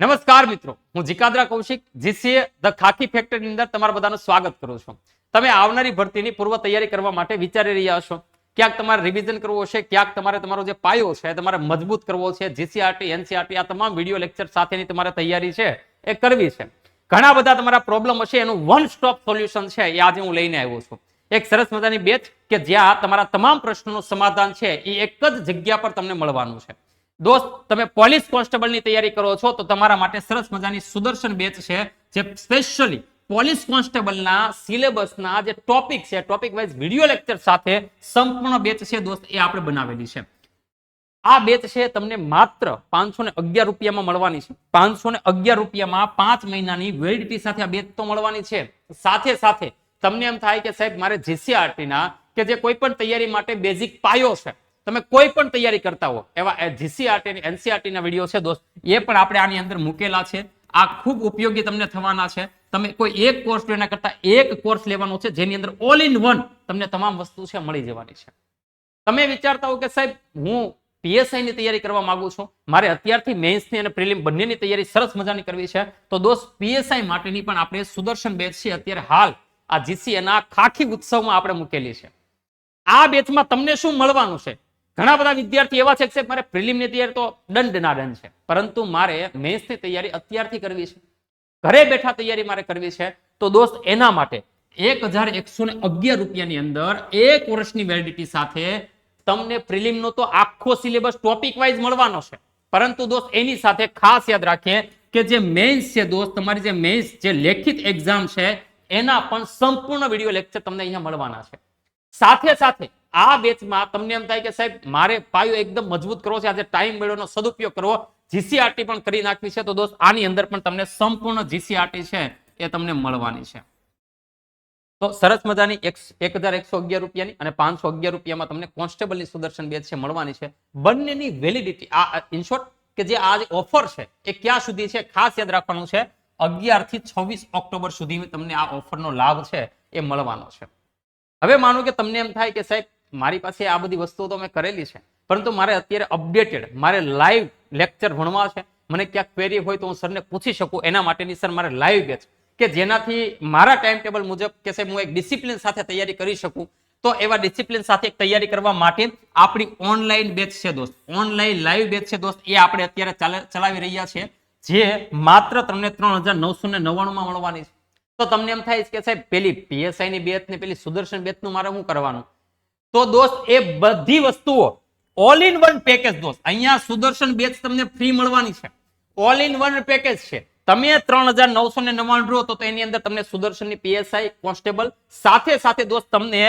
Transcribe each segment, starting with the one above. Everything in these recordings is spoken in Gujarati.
નમસ્કાર મિત્રો, હું જીકાદરા કૌશિક, જીસીએ ધ ખાકી ફેક્ટરીની અંદર તમારા બધાનું સ્વાગત કરું છું. તમે આવનારી ભરતીની પૂર્વ તૈયારી કરવા માટે વિચારી રહ્યા છો. ક્યાંક તમારે રિવિઝન કરવું હશે, ક્યાંક તમારે તમારો જે પાયો છે, તમારે મજબૂત કરવો છે જીસીઆરટી એનસીઆરટી આ તમામ વીડિયો લેક્ચર સાથેની તમારે તૈયારી છે, એ કરવી છે. ઘણા બધા તમારા પ્રોબ્લેમ હશે, એનું વન સ્ટોપ સોલ્યુશન છે, એ આજે હું લઈને આવ્યો છું. એક સરસ મજાની બેચ કે જ્યાં તમારા તમામ પ્રશ્નોનું સમાધાન છે, એ એક જ જગ્યા પર તમને મળવાનું છે. દોસ્ત, તમે પોલીસ કોન્સ્ટેબલની તૈયારી કરો છો તો તમારા માટે સરસ મજાની સુદર્શન બેચ છે, જે સ્પેશિયલી પોલીસ કોન્સ્ટેબલના સિલેબસના જે ટોપિક છે ટોપિક વાઇઝ વીડિયો લેક્ચર સાથે સંપૂર્ણ બેચ છે દોસ્ત, એ આપણે બનાવેલી છે. આ બેચ છે તમને માત્ર પાંચસો ને અગિયાર રૂપિયામાં મળવાની છે. પાંચસો ને અગિયાર રૂપિયામાં પાંચ મહિનાની વેલિડિટી સાથે આ બેચ તો મળવાની છે. સાથે સાથે તમને એમ થાય કે સાહેબ, મારે જીસીઆરટી ના કે જે કોઈ પણ તૈયારી માટે બેઝિક પાયો છે તમે કોઈ પણ તૈયારી કરતા હો, એવા જીસીઆરટી એનસીઆરટી ના વીડિયો છે દોસ્ત, એ પણ આપણે આની અંદર મૂકેલા છે. આ ખૂબ ઉપયોગી તમને થવાના છે. તમે કોઈ એક કોર્સ લેવાના કરતા એક કોર્સ લેવાનો છે, જેની અંદર ઓલ ઇન વન તમને તમામ વસ્તુ છે, મળી જવાની છે. તમે વિચારતા હો કે સાહેબ, હું પીએસઆઈ ની તૈયારી કરવા માંગુ છું. મારે અત્યારથી મેન્સની અને પ્રિલિમ બંનેની તૈયારી સરસ મજાની કરવી છે. તો દોસ્ત પીએસઆઈ માટેની પણ આપણે સુદર્શન બેચ છે, અત્યારે હાલ આ જીસીએના ખાખી ઉત્સવમાં આપણે મૂકેલી છે. આ બેચમાં તમને શું મળવાનું છે? ઘણા બધા વિદ્યાર્થી એવા છે કે મારે પ્રિલિમની તૈયારી તો દંડ ના દંડ છે. પરંતુ મારે મેન્સની તૈયારી અત્યારથી કરવી છે. ઘરે બેઠા તૈયારી મારે કરવી છે. તો દોસ્ત, એના માટે એક હજાર એકસો ને અગિયાર રૂપિયાની અંદર એક વર્ષની વેલિડિટી સાથે તમને પ્રિલિમનો તો આખો સિલેબસ ટોપિક વાઇઝ મળવાનો છે. પરંતુ દોસ્ત, એની સાથે ખાસ યાદ રાખીએ કે જે મેન્સ છે દોસ્ત, તમારી જે મેન્સ જે લેખિત એક્ઝામ છે, એના પણ સંપૂર્ણ વીડિયો લેક્ચર તમને અહીંયા મળવાના છે. સાથે સાથે આ બેચમાં તમને એમ થાય કે સાહેબ, મારે પાયો એકદમ મજબૂત કરવો છે. આજે ટાઈમ મેળવવાનો સદુપયોગ કરવો. જીસીઆરટી પણ કરી નાખવી છે. તો દોસ્ત, આની અંદર પણ તમને સંપૂર્ણ જીસીઆરટી છે એ તમને મળવાની છે. તો સરસ મજાની એક હજાર એકસો અગિયાર રૂપિયાની અને પાંચસો અગિયાર રૂપિયામાં તમને કોન્સ્ટેબલની સુદર્શન બેચ છે મળવાની છે. બંનેની વેલિડિટી આ ઇનશોર્ટ કે જે આ ઓફર છે એ ક્યાં સુધી છે ખાસ યાદ રાખવાનું છે. અગિયારથી છવ્વીસ ઓક્ટોબર સુધી તમને આ ઓફરનો લાભ છે એ મળવાનો છે. હવે માનો કે તમને એમ થાય કે સાહેબ મારી પાસે આ બધી વસ્તુઓ તો મેં કરેલી છે. પરંતુ મારે અત્યારે અપડેટેડ, મારે લાઈવ લેક્ચર ભણવા છે. મને ક્યાંક ક્વેરી હોય તો હું સરને પૂછી શકું. એના માટેની સર મારે લાઈવ બેચ. કે જેનાથી મારા ટાઈમ ટેબલ મુજબ કે સાહેબ હું એક ડિસિપ્લિન સાથે તૈયારી કરી શકું. તો એવા ડિસિપ્લિન સાથે તૈયારી કરવા માટે આપણી ઓનલાઈન બેચ છે દોસ્ત. ઓનલાઈન લાઈવ બેચ છે દોસ્ત. એ આપણે અત્યારે ચલાવી રહ્યા છીએ જે માત્ર તમને ત્રણ હજાર નવસો ને નવ્વાણુંમાં મળવાની છે. તો તમને એમ થાય કે સાહેબ પેલી પીએસઆઈ ની બેચ ને પેલી સુદર્શન બેચનું મારે શું કરવાનું? તો દોસ્ત, એ બધી વસ્તુઓ ઓલ ઇન વન પેકેજ દોસ્ત. અહીંયા સુદર્શન બેચ તમને ફ્રી મળવાની છે. ઓલ ઇન વન પેકેજ છે. તમે ત્રણ હજાર નવસો ને નવ્વાણું રહો તો એની અંદર તમને સુદર્શનની પીએસઆઈ કોન્સ્ટેબલ સાથે સાથે દોસ્ત તમને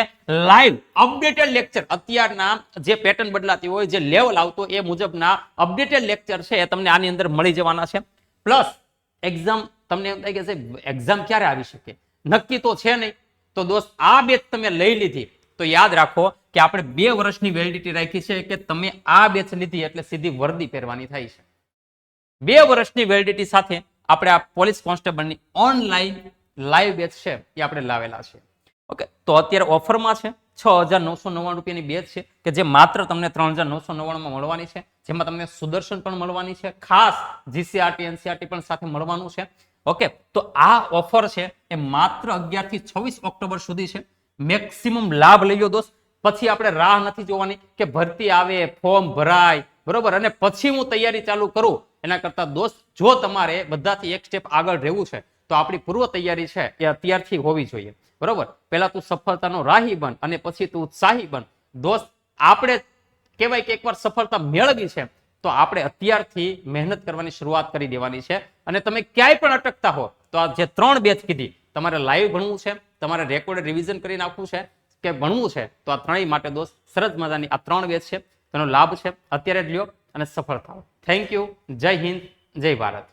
લાઈવ અપડેટેડ લેક્ચર અત્યારના જે પેટર્ન બદલાતી હોય, જે લેવલ આવતો એ મુજબના અપડેટેડ લેક્ચર છે એ તમને આની અંદર મળી જવાના છે. પ્લસ એક્ઝામ તમને એમ થાય કે એક્ઝામ ક્યારે આવી શકે? નક્કી તો છે નહીં. તો દોસ્ત, આ બેચ તમે લઈ લીધી. તો યાદ રાખો કે આપણે બે વર્ષની વેલિડિટી રાખી છે કે તમે આ બેચ લીધી એટલે સીધી વર્દી પહેરવાની થાય છે. બે વર્ષની વેલિડિટી સાથે આપણે આ પોલીસ કોન્સ્ટેબલની ઓનલાઈન લાઈવ બેચ છે એ આપણે લાવેલા છે. ઓકે, તો અત્યારે ઓફરમાં છે છ હજાર નવસો નવ્વાણું રૂપિયાની બેચ છે કે જે માત્ર તમને ત્રણ હજાર નવસો નવ્વાણુંમાં મળવાની છે. જેમાં તમને સુદર્શન પણ મળવાની છે, ખાસ જીસીઆરટી એનસીઆરટી પણ સાથે મળવાનું છે. ઓકે, તો આ ઓફર છે એ માત્ર અગિયારથી છવ્વીસ ઓક્ટોબર સુધી છે. મેક્સિમમ લાભ લઈ લો દોસ્ત. પછી આપણે રાહ નથી જોવાની કે ભરતી આવે, ફોર્મ ભરાય, બરોબર? અને પછી હું તૈયારી ચાલુ કરું. એના કરતા દોસ્ત, જો તમારે બધાથી એક સ્ટેપ આગળ રહેવું છે, તો આપણી પૂર્વ તૈયારી છે એ અત્યારથી હોવી જોઈએ. બરોબર? પહેલા તું સફળતાનો રાહી બન અને પછી તું ઉત્સાહી બન. દોસ્ત, આપણે કહેવાય કે એકવાર સફળતા મેળવી છે, તો આપણે અત્યારથી મહેનત કરવાની શરૂઆત કરી દેવાની છે. અને તમે ક્યાંય પણ અટકતા હો, તો આ જે ત્રણ બેચ કીધી તમારે લાઈવ ભણવું છે, તમારે રેકોર્ડ રિવિઝન કરી નાખવું છે કે ભણવું છે, તો આ ત્રણેય માટે દોસ્ત સરસ મજાની આ ત્રણ વેચ છે, તેનો લાભ છે. અત્યારે જ લ્યો અને સફળ થાઓ થેન્ક યુ જય હિન્દ, જય ભારત.